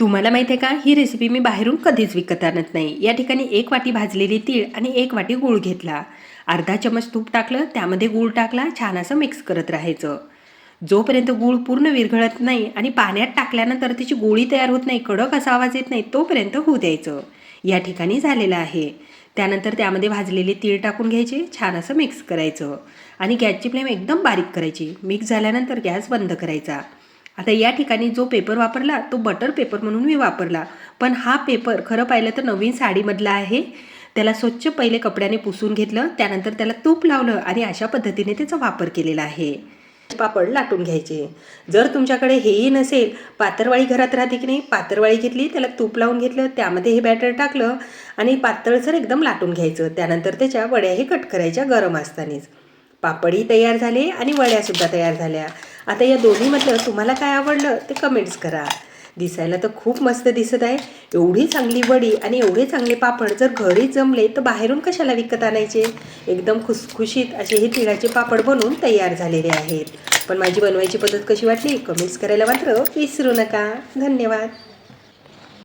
तुम्हाला माहिती आहे का? ही रेसिपी मी बाहेरून कधीच विकत आणत नाही. या ठिकाणी एक वाटी भाजलेली तीळ आणि एक वाटी गूळ घेतला. अर्धा चमच तूप टाकलं त्यामध्ये गूळ टाकला छान असं मिक्स करत राहायचं. जोपर्यंत गूळ पूर्ण विरघळत नाही आणि पाण्यात टाकल्यानंतर त्याची गोळी तयार होत नाही कडक असा आवाज येत नाही तोपर्यंत होऊ द्यायचं. या ठिकाणी झालेलं आहे. त्यानंतर त्यामध्ये भाजलेले तीळ टाकून घ्यायचे छान असं मिक्स करायचं. आणि गॅसची फ्लेम एकदम बारीक करायची. मिक्स झाल्यानंतर गॅस बंद करायचा. आता या ठिकाणी जो पेपर वापरला तो बटर पेपर म्हणून मी वापरला. पण हा पेपर खरं पाहिलं तर नवीन साडीमधला आहे. त्याला स्वच्छ पहिले कपड्याने पुसून घेतलं त्यानंतर त्याला तूप लावलं आणि अशा पद्धतीने त्याचा वापर केलेला आहे. पापड लाटून घ्यायचे. जर तुमच्याकडे हेही नसेल पातळवाळी घरात राहते की नाही पातळवाळी घेतली त्याला तूप लावून घेतलं त्यामध्ये हे बॅटर टाकलं आणि पातळसर एकदम लाटून घ्यायचं. त्यानंतर त्याच्या वड्याही कट करायच्या गरम असतानाच. पापडही तयार झाले आणि वड्यासुद्धा तयार झाल्या. आता या दोन्हीमधलं तुम्हाला काय आवडलं ते कमेंट्स करा. दिसायला तर खूप मस्त दिसत आहे. एवढी चांगली वडी आणि एवढे चांगले पापड जर घरी जमले तर बाहेरून कशाला विकत आणायचे? एकदम खुसखुशीत असे हे तिळाचे पापड बनवून तयार झालेले आहेत. पण माझी बनवायची पद्धत कशी वाटली? कमेंट्स करायला मात्र विसरू नका. धन्यवाद.